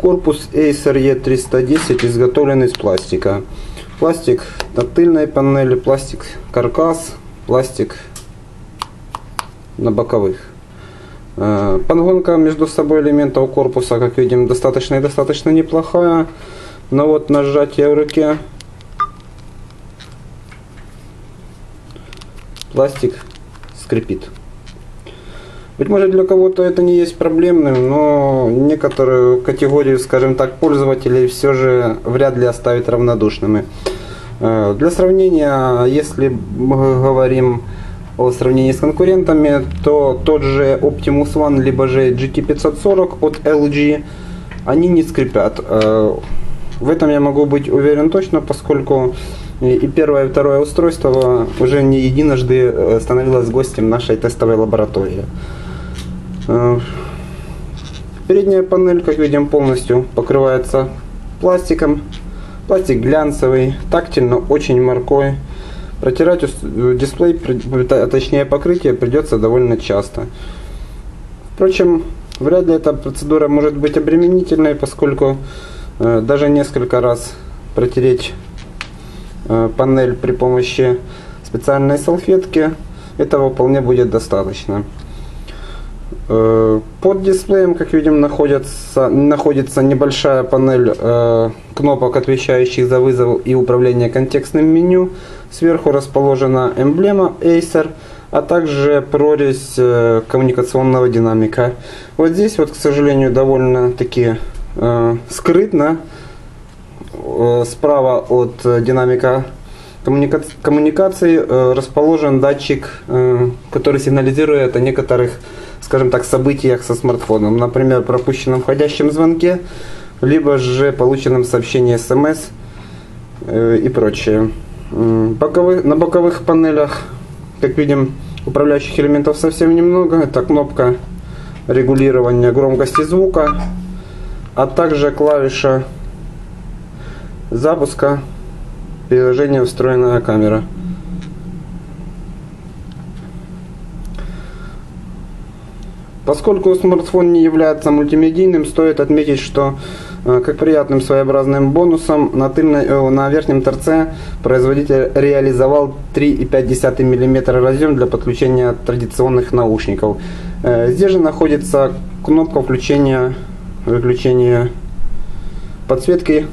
Корпус Acer E310 изготовлен из пластика. Пластик на тыльной панели, пластик каркас, пластик на боковых. Э, Подгонка между собой элементов корпуса, как видим, достаточно и достаточно неплохая. Но вот нажатие в руке пластик скрипит. Быть может для кого-то это не есть проблемным, но некоторую категорию, скажем так, пользователей все же вряд ли оставит равнодушными. Э, Для сравнения, если мы говорим о сравнении с конкурентами, то тот же Optimus One, либо же GT540 от LG, они не скрипят. Э, В этом я могу быть уверен точно, поскольку и первое, и второе устройство уже не единожды э, становилось гостем нашей тестовой лаборатории. Э, Передняя панель, как видим, полностью покрывается пластиком. Пластик глянцевый, тактильно очень моркой. Протирать ус- дисплей, а точнее покрытие, придется довольно часто. Впрочем, вряд ли эта процедура может быть обременительной, поскольку э, даже несколько раз протереть э, панель при помощи специальной салфетки, этого вполне будет достаточно. Э, Под дисплеем, как видим, находится, находится небольшая панель э, кнопок, отвечающих за вызов и управление контекстным меню. Сверху расположена эмблема Acer, а также прорезь э, коммуникационного динамика. Вот здесь, вот, к сожалению, довольно-таки э, скрытно э, справа от э, динамика коммуника- коммуникации расположен датчик, который сигнализирует о некоторых, скажем так, событиях со смартфоном. Например, пропущенном входящем звонке, либо же полученном сообщении смс э, и прочее. М, боковых- на боковых панелях, как видим, управляющих элементов совсем немного. Это кнопка регулирования громкости звука, а также клавиша запуска приложения встроенная камера. Поскольку смартфон не является мультимедийным, стоит отметить, что э, как приятным своеобразным бонусом на, тыльной, э, на верхнем торце производитель реализовал 3,5 мм разъем для подключения традиционных наушников. Э, Здесь же находится кнопка включения выключения подсветки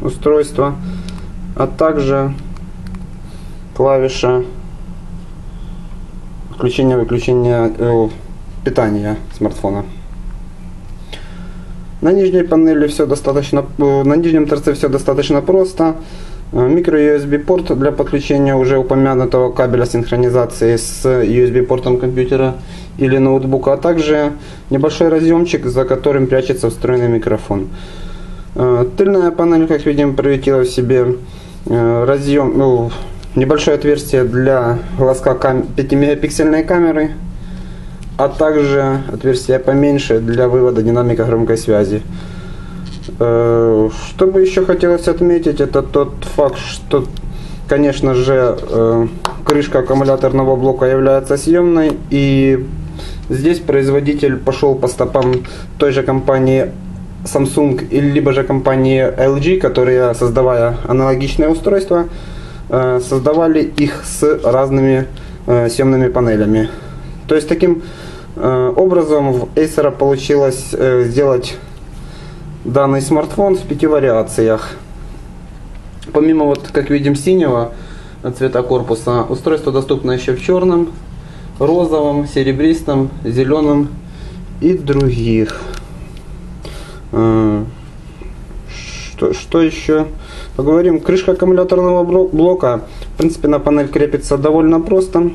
устройства, а также клавиша включения-выключения питания смартфона. На нижней панели все достаточно, э, на нижнем торце все достаточно просто. Э, Микро USB порт для подключения уже упомянутого кабеля синхронизации с USB портом компьютера или ноутбука, а также небольшой разъемчик, за которым прячется встроенный микрофон. Э, Тыльная панель, как видим, приютила в себе разъем, ну, небольшое отверстие для глазка 5-мегапиксельной камеры, а также отверстие поменьше для вывода динамика громкой связи. Э, Что бы еще хотелось отметить, это тот факт, что, конечно же, э, крышка аккумуляторного блока является съемной, и здесь производитель пошел по стопам той же компании Samsung или либо же компании LG, которые, создавая аналогичные устройства, э, создавали их с разными съемными панелями. То есть таким образом в Acer получилось э, сделать данный смартфон в пяти вариациях. Помимо вот, как видим, синего цвета корпуса, устройство доступно еще в черном, розовом, серебристом, зеленом и других. Э, Что, что еще? Поговорим. Крышка аккумуляторного блока, в принципе, на панель крепится довольно просто.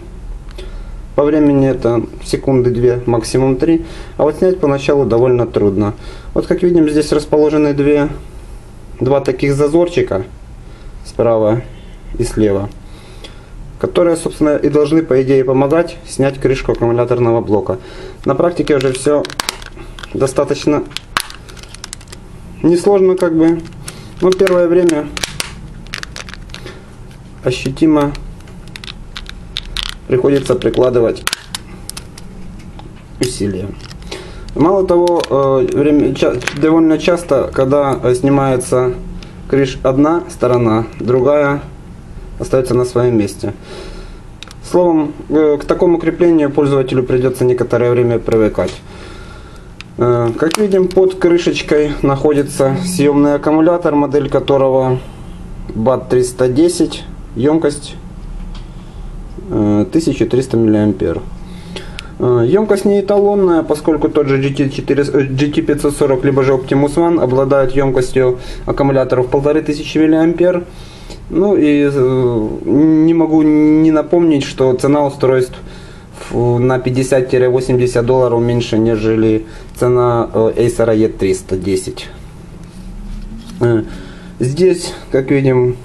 По времени это секунды 2, максимум 3. А вот снять поначалу довольно трудно. Вот как видим, здесь расположены две, два таких зазорчика справа и слева, которые, собственно, и должны, по идее, помогать снять крышку аккумуляторного блока. На практике уже все достаточно несложно, как бы. Но первое время ощутимо приходится прикладывать усилия. Мало того, э, довольно часто, когда э, снимается крыш одна сторона, другая остается на своем месте. Словом, э, к такому креплению пользователю придется некоторое время привыкать. Как видим, под крышечкой находится съемный аккумулятор, модель которого BAT310, емкость 1300 мА. Э, Емкость не эталонная, поскольку тот же GT4, э, GT540 либо же Optimus One обладают емкостью аккумуляторов 1500 мА. Ну и э, не могу не напомнить, что цена устройств на 50-80 долларов меньше, нежели цена э, Acer E310. Э, Здесь, как видим,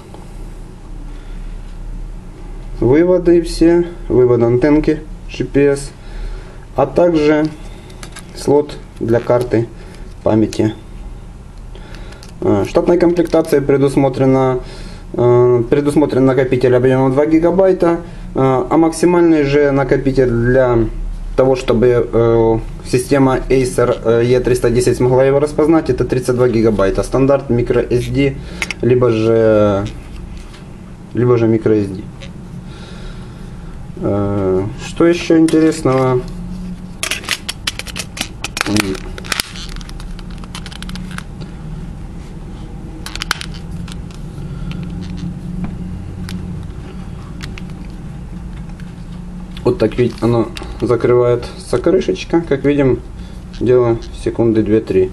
выводы все, вывод антенки GPS, а также слот для карты памяти. Э, Штатной комплектацией предусмотрено, э, предусмотрен накопитель объемом 2 гигабайта, э, а максимальный же накопитель для того, чтобы система Acer э, E310 смогла его распознать, это 32 гигабайта. Стандарт microSD, либо же, либо же microSD. Что еще интересного? Вот так ведь оно закрывает крышечка. Как видим, дело секунды 2-3.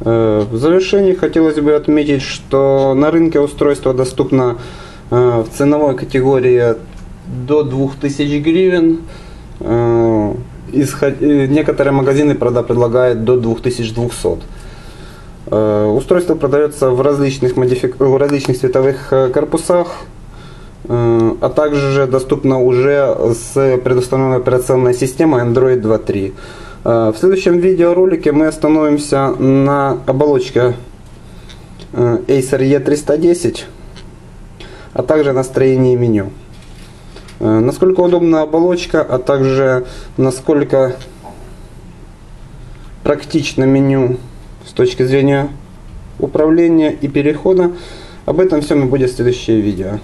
Э, В завершении хотелось бы отметить, что на рынке устройство доступно э, в ценовой категории до 2000 гривен. Э, э, Некоторые магазины правда, предлагают до 2200. Э, Устройство продается в различных, модифик... в различных цветовых корпусах, а также доступно уже с предустановленной операционной системой Android 2.3. Э, В следующем видеоролике мы остановимся на оболочке Acer E310, а также на строении меню. Э, Насколько удобна оболочка, а также насколько практично меню с точки зрения управления и перехода, об этом все будет в следующее видео.